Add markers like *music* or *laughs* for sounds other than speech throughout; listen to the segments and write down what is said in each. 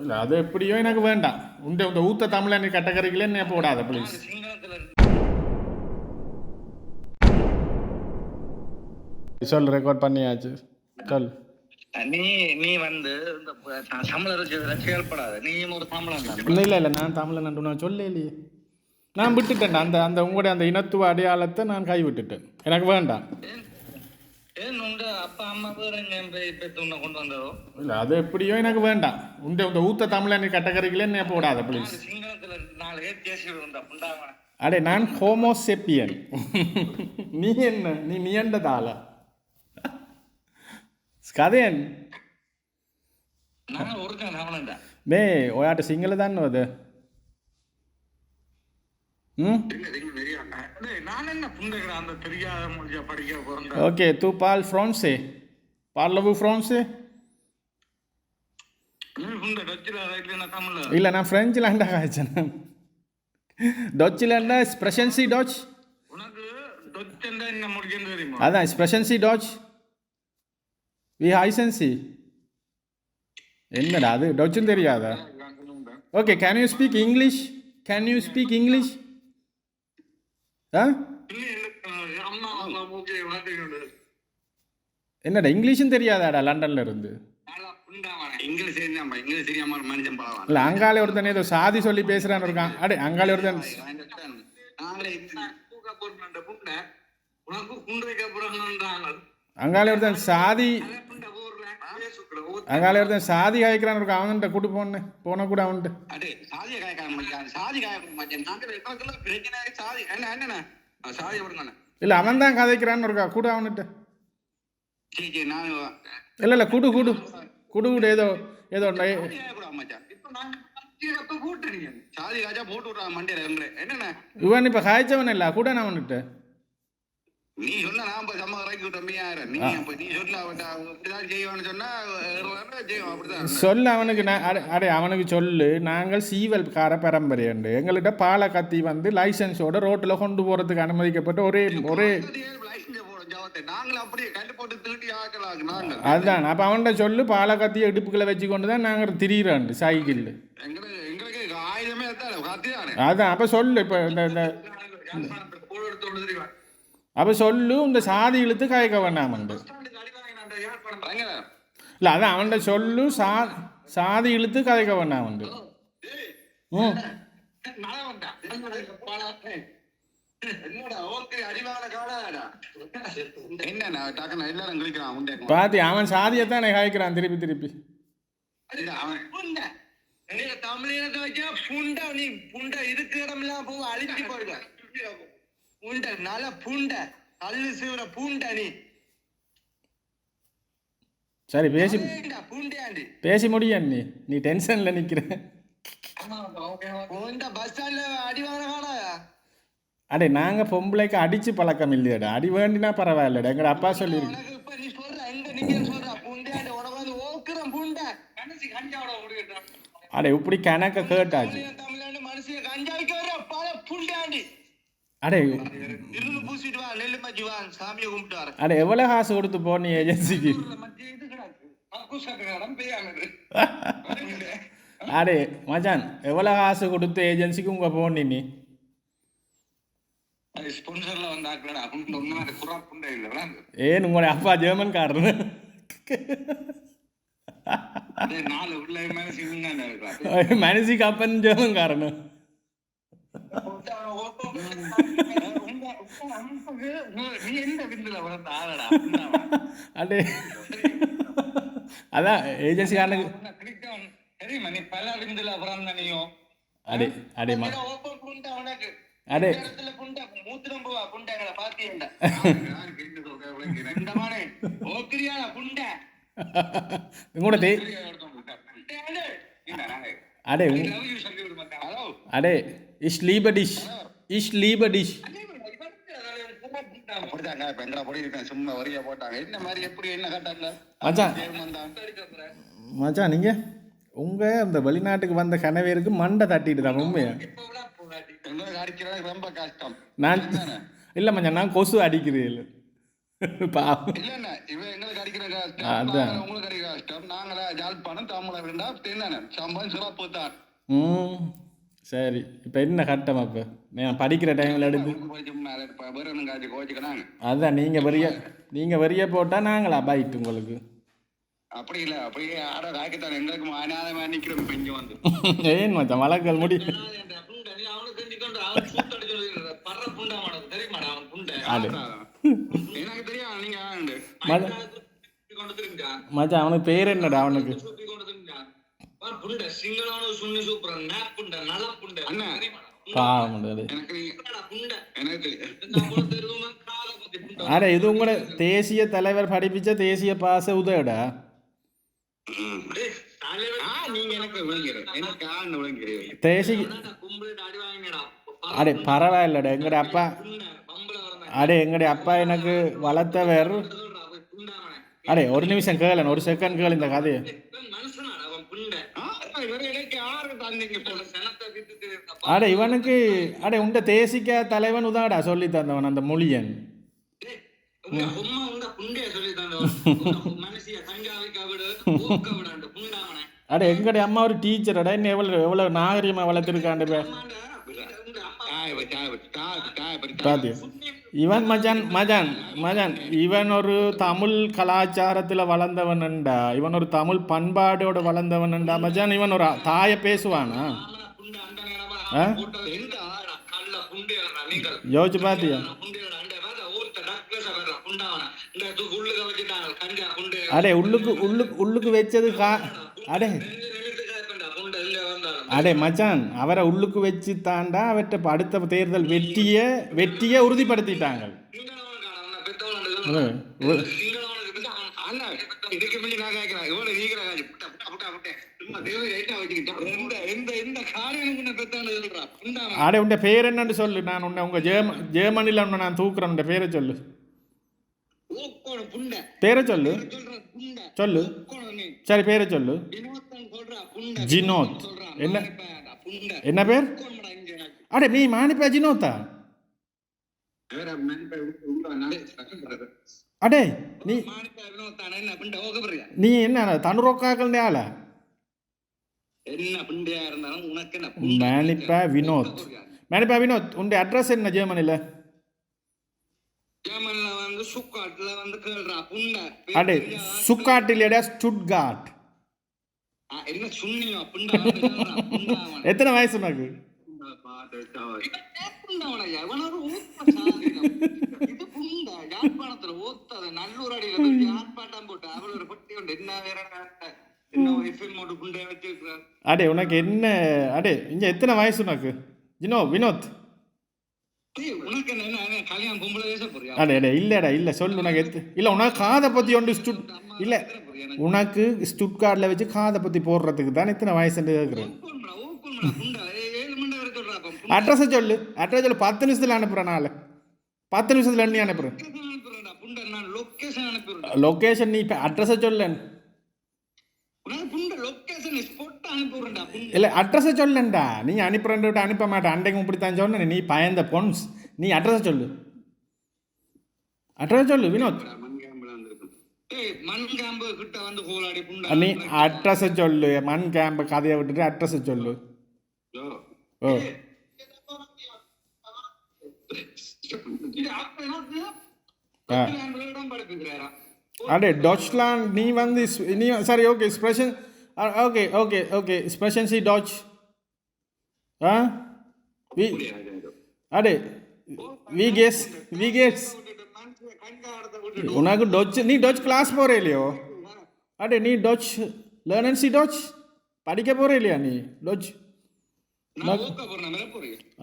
இல்லை அது எப்படியோ எனக்கு வேண்டாம். உண்ட இந்த ஊத்த தமிழன் கட்டக்கரைகளே என்ன போடாத ப்ளீஸ் சொல் ரெக்கார்ட் பண்ணியாச்சு. சொல் நீ நீ வந்து இந்த தமிழருக்கு செயல்படாத. நீயும் ஒரு தமிழன் இல்லை இல்லை இல்லை நான் தமிழன் நான் சொல்ல இல்லையே நான் விட்டுட்டேன். அந்த அந்த உங்களுடைய அந்த இனத்துவ அடையாளத்தை நான் கை விட்டுட்டேன் எனக்கு வேண்டாம். இல்ல அது எப்படியோ எனக்கு வேண்டாம். உண்ட உண்ட ஊத்த தமிழ் எனக்கு கட்டக்கரைக்கல என்ன போடாத ப்ளீஸ் அடே நான் ஹோமோசெப்பியன் நீ என்ன? நீ நீ என்றதால கதையன் மே ஒயாட்ட சிங்கள தான் அது. ம்? ஓகே தூ பால் फ्रांस से पाल लबू फ्रांस से இல்ல நான் பிரெஞ்சுலாண்டா காய்ச்சேன் டொச்சிலாண்டா ஸ்ப்ரெஷன்சி டாச் அதான் ஸ்ப்ரெஷன்சி டாச் வி ஹைசன்சி என்னடா அது? டொச்சும் தெரியாதா? Okay can you speak English can you speak English என்னடா இங்கிலீஷும் தெரியாதாடா லண்டன்ல இருந்து? இங்கிலீஷ் இங்கிலீஷ் இல்ல அங்காலே ஒருத்தன் ஏதோ சாதி சொல்லி பேசுறான்னு இருக்கான். அடே அங்காலே ஒருத்தன் நாங்களே அங்காலே ஒருத்தன் சாதி அங்காலே ஒருத்தன் சாதி காய்க்கிறான்னு இருக்கான் அவன்கிட்ட கூட்டு போன போன கூட அவன்கிட்ட அடே சாதிய காயக்கார மாட்டேன் சாதி காய மாட்டேன் எங்களுக்குள்ள பிரச்சனை சாதி என்ன என்னண்ணே சாதி விடுங்கண்ணே இல்ல அவன் தான் கதைக்கிறான்னு இருக்கா கூட அவன்கிட்ட இல்ல இல்ல குடு குடு குடு குடு ஏதோ ஏதோ மச்சான் சாதி காஜா போட்டு என்னண்ணே இவன் இப்ப காய்ச்சவன் இல்ல கூட அவன்கிட்ட நீ சொன்ன நான் இப்போ சம்ம இறக்கி விட்ட மீயாயிரம் நீ அப்போ நீ சொல்ல இப்படிதான் செய்வான்னு சொன்னா செய்வான் அப்படிதான் சொல்லு அவனுக்கு நான் அடே அவனுக்கு சொல்லு. நாங்கள் சீவல்கார பரம்பரை உண்டு. எங்கள்கிட்ட பாலை கத்தி வந்து லைசன்ஸோட ரோட்டில் கொண்டு போகிறதுக்கு அனுமதிக்கப்பட்ட ஒரே ஒரே அதுதான். அப்போ அவன்கிட்ட சொல்லு பாலை கத்தி இடுப்புகளை வச்சு *laughs* கொண்டு தான் நாங்கள் திரியிறோம் சைக்கிள் அதான் அப்போ சொல்லு இப்போ இந்த அப்போ சொல்லு இந்த சாதி இழுத்து காய்க்க வேண்டாமண்டு இல்லை அதான் அவன்கிட்ட சொல்லு சா சாதி இழுத்து கதைக்க வேண்டாமண்டு ம். பாத்தி அவன் சாதியைத்தான் காய்க்கிறான் திருப்பி திருப்பி. தமிழினத்தை வச்சா புண்டை நீ புண்டை இருக்கிற இடமெல்லாம் போக அழிச்சு போயிடுவ புண்டை நல்ல புண்டை கல்லு சீவுற புண்டை நீ. சரி பேசி புண்டையாண்டி. பேசி முடியும் நீ? நீ டென்ஷனில் நிற்கிற இந்த பஸ் ஸ்டாண்ட்ல அடி நாங்கள் பொம்பளைக்கு அடிச்சு பழக்கம் இல்லையாடா. அடி வேண்டினா பரவாயில்லடா. அப்பா எங்க நீங்க கஞ்சாவோட விடுகிட்டான் அடே இப்படி கணக்க கேட்டாச்சு தமிழ்நாடு மனுஷன் கஞ்சாய்க்கு வர பல புண்டையாண்டி அடே இருந்து பூசிட்டு வா நெல்லு மச்சி வா சாமியை கும்பிட்டு வர அடே எவ்வளோ காசு கொடுத்து போனி ஏஜென்சிக்கு அடே மச்சான் எவ்வளோ காசு கொடுத்து ஏஜென்சிக்கு உங்கள் போனி நீ ஏன் உங்களுடைய அப்பா இருக்கா? மனசிக்கு அப்பன் ஜெர்மன்காரன் அடே. அதான் நீயும் அடே அடே. அடே உங்களோட அடே அடே. போட்டாங்க என்ன மாதிரி எப்படி என்ன கட்டாங்க மச்சான். நீங்கள் உங்கள் அந்த வெளிநாட்டுக்கு வந்த கனவேருக்கு மண்டை தட்டிட்டு தான் உண்மையா? ரொம்ப கஷ்டம் நான் இல்லை மச்சான் நான் கொசு அடிக்கிறேன். இல்லை. நாங்க உங்களுக்கு சரி இப்போ என்ன கட்டம் அப்போ நான் படிக்கிற டைமில் எடுத்து. அதான் நீங்கள் வரிய நீங்கள் வரிய போட்டால் நாங்களா பைட் உங்களுக்கு? அப்படி இல்ல அப்படியே ஆட காய்க்கத்தான் எங்களுக்கு அனாதமா நிக்கிறோம் இப்ப இங்க வந்து. ஏன் மச்சான் வழக்கல் முடி? அது எனக்கு தெரியும் நீங்க. மச்சான் அவனுக்கு பேர் என்னடா அவனுக்கு சுத்தி கொண்டு திரிஞ்சான். பாரு புண்டை, சிங்களவனு சுண்ணி சூப்பரன், மேப் புண்டை, நல்ல புண்டை. அண்ணா. அடி வாங்கினேடா. பர்ற அடே பரவாயில்லடா. எங்கட அப்பா புண்டை, பம்பளை வரணும். அடே எங்கட அப்பா எனக்கு வளர்த்தவர் சொல்றா, அவன் புண்டை அவன். அடே ஒரு நிமிஷம் கேளன் ஒரு செகண்ட் கேளு இந்த கதையை. அடே இவனுக்கு அடே உண்ட தேசிக்க தலைவன் உதாடா சொல்லி தந்தவன் அந்த மொழியன். அம்மா. *laughs* அடே எங்கட அம்மா ஒரு டீச்சரடா என்ன எவ்வளவு எவ்வளவு நாகரிகமா வளர்த்துருக்காண்டு பாத்தியா? இவன் மஜன் மஜன் மஜன் இவன் ஒரு தமிழ் கலாச்சாரத்தில் வளர்ந்தவன்டா இவன் ஒரு தமிழ் பண்பாடோடு வளர்ந்தவன்டா மஜான் இவன் ஒரு தாயை பேசுவானா ஆ? யோசிச்சு பாத்தியா அடே உள்ளுக்கு உள்ளுக்கு உள்ளுக்கு வச்சது கா அடே அடே மச்சான் அவரை உள்ளுக்கு வச்சு தாண்டா அவற்றை அடுத்த தேர்தல் வெற்றிய வெற்றியை உறுதிப்படுத்திட்டாங்க. அடே உண்ட பேர் என்னன்னு சொல்லு. நான் உன்னை உங்க ஜெர்ம ஜெர்மனில உன்னை நான் தூக்குறேன். உன்ட பேரை சொல்லு. பேரை சொல்லு. சொல்லு. சரி பேரை சொல்லு. ஜினோத் என்ன? என்ன பேர்? அடே நீ மாணிப்பா ஜினோத்தா வேற மானிப்பா உள்ள நாளே கஷ்டப்படுறது அடே நீ மானிப்பா நீ என்ன தனுரோக்காக்கள் ஆளா? என்ன புண்டையா இருந்தாலும் உனக்கு என்ன புண்டை? மாணிப்பா வினோத். மாணிப்பா வினோத் உன்ட அட்ரஸ் என்ன ஜெர்மனில? வந்து சுக்காட்டுல வந்து எத்தனை வயசு உனக்கு. அடே உனக்கு என்ன? அடே இங்க எத்தனை வயசு உனக்கு? ஜினோ வினோத். இல்லடா இல்ல சொல்லு உனக்கு எத்து இல்ல உனக்கு காதை பத்தி ஒன்று ஸ்டுட் இல்ல? உனக்கு ஸ்டுட்கார்ட்ல வச்சு காதை பத்தி போடுறதுக்கு தான் இத்தனை வயசுன்னு கேட்குறேன். அட்ரஸை சொல்லு. அட்ரஸ் சொல்லு. பத்து நிமிஷத்துல அனுப்புறேன் நாளை. பத்து நிமிஷத்துல நீ அனுப்புறேன். நான். லொக்கேஷன் நீ இப்போ அட்ரஸை சொல்லு உனக்கு புண்டை, location spot அனுப்பிடுறேன்டா, புண்டை. இல்லை அட்ரஸை சொல்லண்டா. நீ அனுப்புறேன் விட்டு அனுப்ப மாட்டேன் அன்றைக்கு இப்படித்தான் சொன்ன நீ பயந்த பொன்ஸ். நீ அட்ரஸை சொல்லு. அட்ரஸ் சொல்லு வினோத். நீ அட்ரஸை சொல்லு. மண் கேம்ப கதையை விட்டுட்டு அட்ரஸை சொல்லு. ஓ. அடே டாச்லாண்ட் நீ வந்து நீ சரி ஓகே ஸ்பெஷன் ஓகே ஓகே ஓகே ஸ்பெஷன் சி டாச் ஆ வி அடே வி கெஸ் வி கெஸ் உனக்கு டொச் நீ டொச் கிளாஸ் போகிறே இல்லையோ? அடே நீ டொச் லேர்ன் அண்ட் சி டொச் படிக்க போகிறே இல்லையா நீ டொச்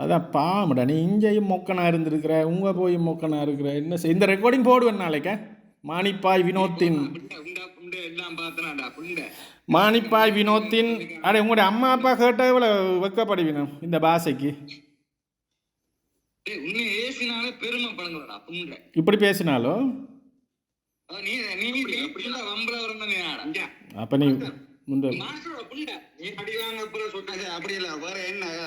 அதான் பாமடா நீ இங்கேயும் மொக்கனா இருந்திருக்கிற உங்க போய் மொக்கனா இருக்கிற என்ன இந்த ரெக்கார்டிங் போடுவேன் நாளைக்க மாணிப்பாய் வினோத்தின். மாணிப்பாய் வினோத்தின் அடே உங்களுடைய அம்மா அப்பா கேட்ட இவ்வளோ வெக்கப்படுவினும் இந்த பாஷைக்கு? இப்படி பேசினாலும் அப்போ நீ என்ன?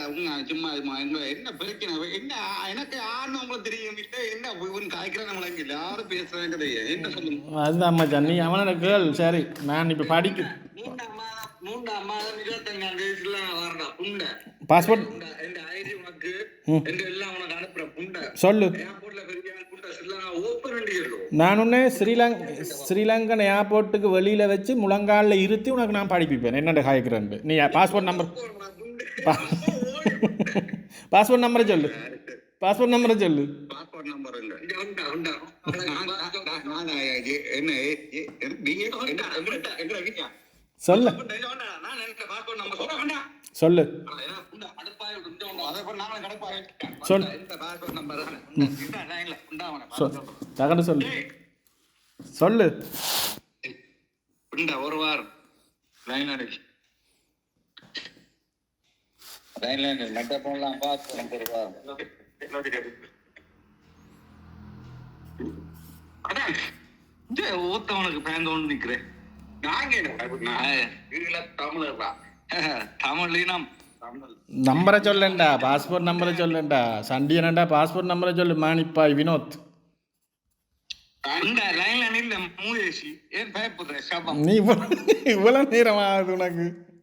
உங்க சும்மா சும்மா என்ன என்ன பிரச்சனை? என்ன எனக்கு உங்களுக்கு தெரியும்? இல்ல என்ன? இவன் காய்க்கிற நம்மளுக்கு யாரும் பேசுறாங்க என்ன சொல்லுங்க? அதுதான் மச்சான் நீ அவனோட கேள். சரி நான் இப்போ படிக்க மூன்றாம் மாதம் இருபத்தஞ்சாம் தேதியில புண்டை. பாஸ்போர்ட் புண்டை. என் ஐடி உனக்கு. என் எல்லாம் உனக்கு அனுப்புற புண்டை. சொல்லு. நான் ஒன்று ஸ்ரீலங் ஸ்ரீலங்கன் ஏர்போர்ட்டுக்கு வெளியில் வச்சு முழங்காலில் இருத்தி உனக்கு நான் படிப்பிப்பேன். என்னென்ன காய்க்கிறேன் நீ பாஸ்போர்ட் நம்பர் பாஸ்போர்ட் நம்பரை சொல்லு. பாஸ்போர்ட் நம்பரை சொல்லு. பாஸ்போர்ட் நம்பர் என்ன சொல்லு. நான் எனக்கு பாஸ்போர்ட் நம்பர் சொல்ல வேண்டாம் சொல்லு அடுப்பாய் உண்டா அதை நாங்களும் கடப்பாய் சொல். தகடு சொல்லு. சொல்லு ஒரு வாரம். லைன் அடிச்சு லைன்ல நட்ட போடலாம் பாஸ்போர்ட் ஒரு வாரம் அதான் இந்த ஊத்தவனுக்கு பயந்தோன்னு நிக்கிறேன். நாங்க தமிழினம் தமிழ் நம்பரை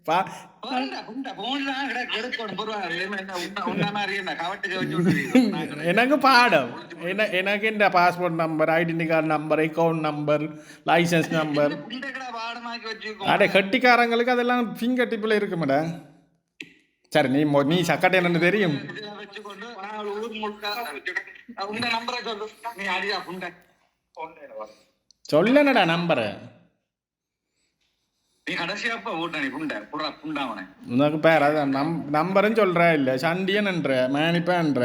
பா போண்டா புண்டா போண்டா கிடக்கு எடுக்கணும் பரவாயில்ல என்ன உண்டா உண்டா மாதிரி என்ன கவட்டுக்கு வச்சு விட்டுறீங்க எனக்கு பாடம். என எனக்கு இந்த passport number identity card number account number licence number அடே கட்டிக்காரங்களுக்கு அதெல்லாம் ஃபிங்கர் டிப்பில் இருக்கு மேடம் சரி நீ மொ- நீ சக்கட்டை என்னன்னு தெரியும். இதுல வச்சுக்கொண்டு நான் ஊர் நம்பரை. நீ அடியா சொல்லனடா நம்பரை ஓட்ட நீ புண்டை புறா புண்டாவனே உனக்கு பேர் அதான் நம் நம்பரும் சொல்ற இல்லை சண்டியன்ன்ற மேனிப்பேன்ற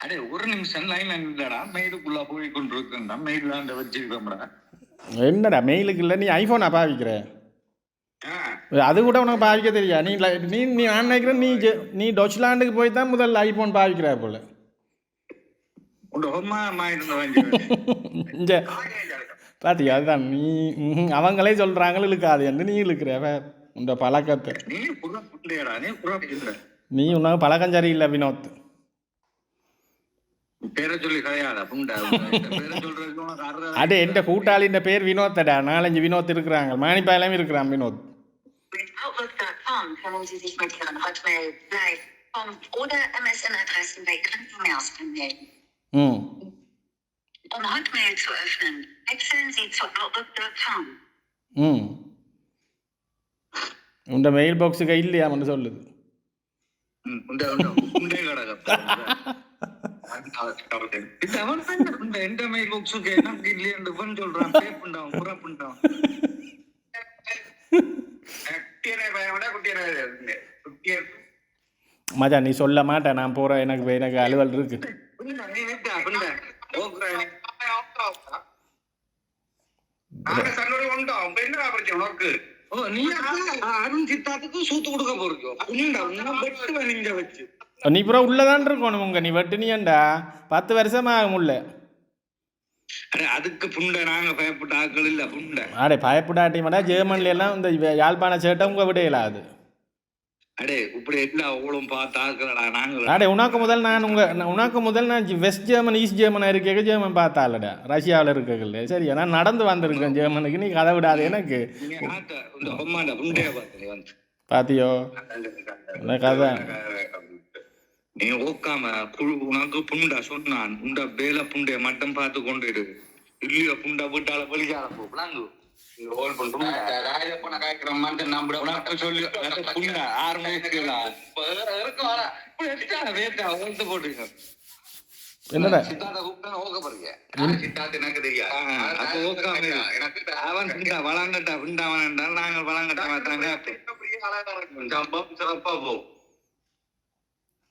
அடே ஒரு நிமிஷம் லைன்ல நின்றடா மெயிலுக்குள்ள போய் கொண்டு மெயில் தான் வச்சிருக்கோம்டா என்னடா மெயிலுக்கு இல்லை நீ ஐஃபோனா பாவிக்கிற? அது கூட உனக்கு பாவிக்க தெரியா நீ நீ நீ நான் நினைக்கிறேன் நீ நீ டொச்லாண்டுக்கு போய் தான் முதல்ல ஐஃபோன் பாவிக்கிற போல. பாத்தியா அதுதான். நீ அவங்களே சொல்கிறாங்க இழுக்காது என்று நீ இழுக்கிற வேற உண்ட பழக்கத்தை. நீ உனக்கு பழக்கம் சரியில்லை வினோத். அடே எந்த கூட்டாளின்ற பேர் வினோத்தடா. நாலஞ்சு வினோத் இருக்கிறாங்க. மாணிப்பாயெல்லாம் இருக்கிறான் Vinod. Outlook.com können Sie sich mit Ihren Hotmail, Live, Com oder MSN-Adressen bei Ihren E-Mails anmelden. ம் Um Hotmail zu öffnen, wechseln Sie zu Outlook.com. ம் உண்ட மெயில் பாக்ஸுக்கு இல்லையாமன்னு சொல்லுது உண்டை உண்டை புண்டை கடை இது அவன் தான் புண்டை எந்த மெயில் பாக்ஸுக்கு எனக்கு இல்லையென்று இவன் சொல்றான் பே புண்டாவன் மச்சான் நீ சொல்ல மாட்டேன் நான் போகிறேன் எனக்கு எனக்கு அலுவல் இருக்கு. நீ விட்டா புண்டை ஓக்குறேன் ஓ நீ அருண் சித்தாத்துக்கு சூத்து கொடுக்க போறியோ புண்டை உன்னை வெட்டுவேன் நீங்க வச்சு. நீ பூரா உள்ளதான் இருக்கணும் உங்க. நீ வெட்டுனியண்டா. பத்து வருஷம் ஆகும் உள்ள. அதுக்கு புண்டை நாங்க பயப்பட்ட ஆட்கள் இல்ல புண்டை. அடே பயப்படாட்டி மாட்டா ஜெர்மன்ல எல்லாம் இந்த யாழ்ப்பாண சேட்டை உங்க விடையில அது. அடே இப்படி எல்லா ஊழும் பார்த்து ஆக்குறடா நாங்க அடே உனக்கு முதல் நான் உங்க உனக்கு முதல் நான் வெஸ்ட் ஜெர்மன் ஈஸ்ட் ஜெர்மன் இருக்க ஜெர்மன் பார்த்தாலடா ரஷ்யாவில் இருக்கல சரியா நான் நடந்து வந்திருக்கேன் ஜெர்மனுக்கு நீ கதை விடாது எனக்கு. பாத்தியோ? அதான் நீ ஓக்காம குழு உனக்கு புண்டா சொன்னான். உண்ட வேலை புண்டைய மட்டும் பார்த்து கொண்டு இரு இல்லையோ புண்டா வீட்டால பலிக்காத போ. விளாங்கு. என்னடா? எனக்கு தெரியாது. அவன் பிண்டா வளங்கட்டா பிண்டா அவன்டா நாங்கள் வளங்கட்டா சிறப்பா போ.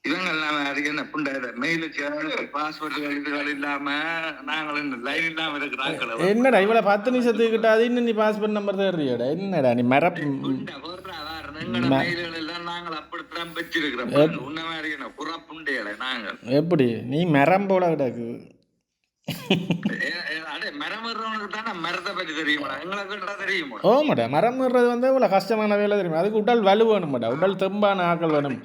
இவங்க எல்லாம் அதுக்கு என்ன புண்டா மெயிலுக்கு பாஸ்வேர்டு இதுகள் இல்லாம நாங்கள் இந்த லைன் இல்லாம இருக்கிறாங்க என்னடா இவ்வளோ பத்து நிமிஷத்துக்கிட்ட அது இன்னும் நீ பாஸ்போர்ட் நம்பர் தேடுறியடா. என்னடா நீ மரப் எப்படி? நீ மரம் போல கிடக்கு. அடே மரம் கேட்டா வந்து இவ்வளோ கஷ்டமான வேலை தெரியும்? அதுக்கு உடல் வலு வேணும் மாட்டா உடல் தெம்பான ஆக்கள் வேணும்.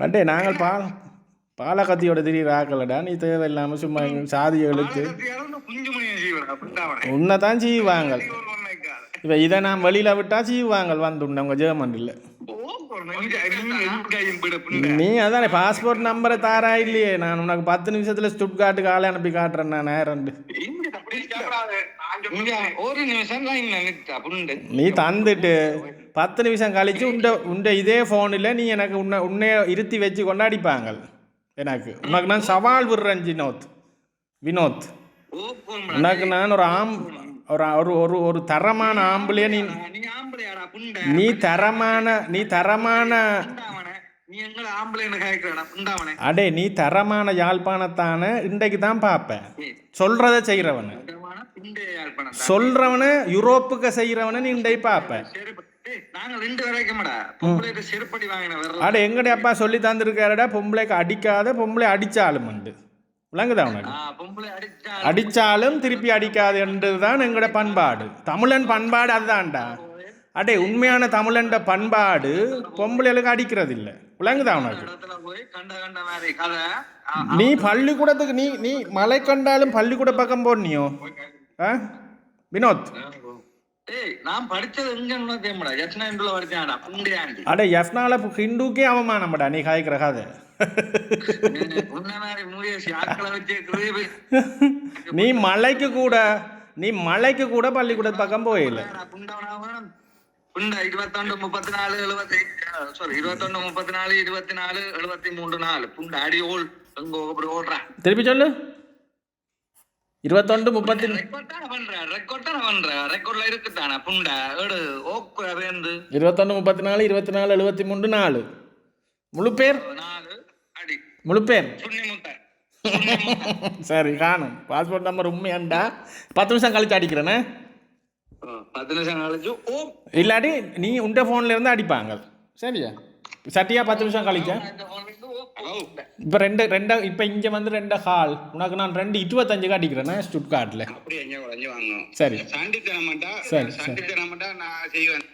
அட்டே நாங்கள் பா பாலை கத்தியோட திடீர் ஆக்கலடா நீ தேவையில்லாமல் சும்மா அப்படின்ட்டாவனே உன்னை தான் செய்வாங்க இப்போ இதை நான் வெளியில் விட்டால் செய்வாங்க வந்து உன்னை உங்கள் ஜெர்மனில் நீ அதானே பாஸ்போர்ட் நம்பரை தாரா இல்லையே? நான் உனக்கு பத்து நிமிஷத்தில் ஸ்டுட்காட்டுக்கு ஆளை அனுப்பி காட்டுறேன் நான் நேரண்டு ஒரு நிமிஷம் நீ தந்துட்டு பத்து நிமிஷம் கழிச்சு உண்ட உண்ட இதே ஃபோனில் நீ எனக்கு உன்னை உன்னைய இருத்தி வச்சு கொண்டாடிப்பாங்க. எனக்கு. உனக்கு நான் சவால் விடுறேன் வினோத். வினோத். உனக்கு நான் ஒரு ஆம் ஒரு ஒரு ஒரு ஒரு தரமான ஆம்பளைய நீ நீ தரமான நீ தரமான அடே நீ தரமான யாழ்ப்பாணத்தான இன்றைக்கு தான் பார்ப்பேன். சொல்றத யாழ்ப்பாணம் சொல்றவன யூரோப்புக்கு செய்கிறவன நீ இன்றைக்கு பார்ப்ப செருப்பு ஏய், நாங்க ரெண்டு வரைக்கும்டா. பொம்பளைக்கு செருப்படி வாங்கின வரல. அட எங்கடைய அப்பா சொல்லி தந்திருக்காருடா? பொம்பளைக்கு அடிக்காத பொம்பளை அடிச்சாலும் உண்டு. விளங்குதா உனக்கு? அடிச்சாலும் திருப்பி அடிக்காது என்றதுதான் எங்களோட பண்பாடு. தமிழன் பண்பாடு அதுதான்டா. அடே உண்மையான தமிழன்ட பண்பாடு பொம்பளைகளுக்கு அடிக்கிறது இல்லை விளங்குதா உனக்கு? நீ பள்ளிக்கூடத்துக்கு நீ நீ மலை கண்டாலும் பள்ளிக்கூட பக்கம் போனியோ வினோத். அட எஃப்னால ஹிந்துக்கே அவமானம்டா நீ காய்க்கிற கதை. நீ மலைக்கு கூட நீ மலைக்கு கூட பள்ளிக்கூட பக்கம் போயில இருபத்தொண்டு முப்பத்தி நாலு இருபத்தி நாலு எழுபத்தி மூன்று நாலு. புண்டா அடி ஓல். எங்க அப்படி ஓடுறேன் திருப்பி சொல்லு. இருபத்தொண்டு முப்பத்தி இருபத்தொன்று முப்பத்தி நாலு இருபத்தி நாலு எழுபத்தி மூன்று நாலு. முழு பேர்? முழு பேர்? *laughs* சரி காணும். பாஸ்போர்ட் நம்பர் உண்மையாண்டா? பத்து நிமிஷம் கழிச்சு அடிக்கிறேனே. பத்து நிமிஷம் கழிச்சு ஓ. இல்லாட்டி நீ உண்ட ஃபோன்ல இருந்து அடிப்பாங்க. சரியா? சட்டியா பத்து நிமிஷம் கழிச்சா? இப்போ ரெண்டு ரெண்டு இப்போ இங்கே வந்து ரெண்டு ஹால் உனக்கு நான் ரெண்டு இருபத்தஞ்சுக்கு அடிக்கிறேனே உடஞ்சு வாங்கணும். சரி. சண்டி தர மாட்டா சரி, சரி. சண்டி தர மாட்டா நான் செய்வேன்.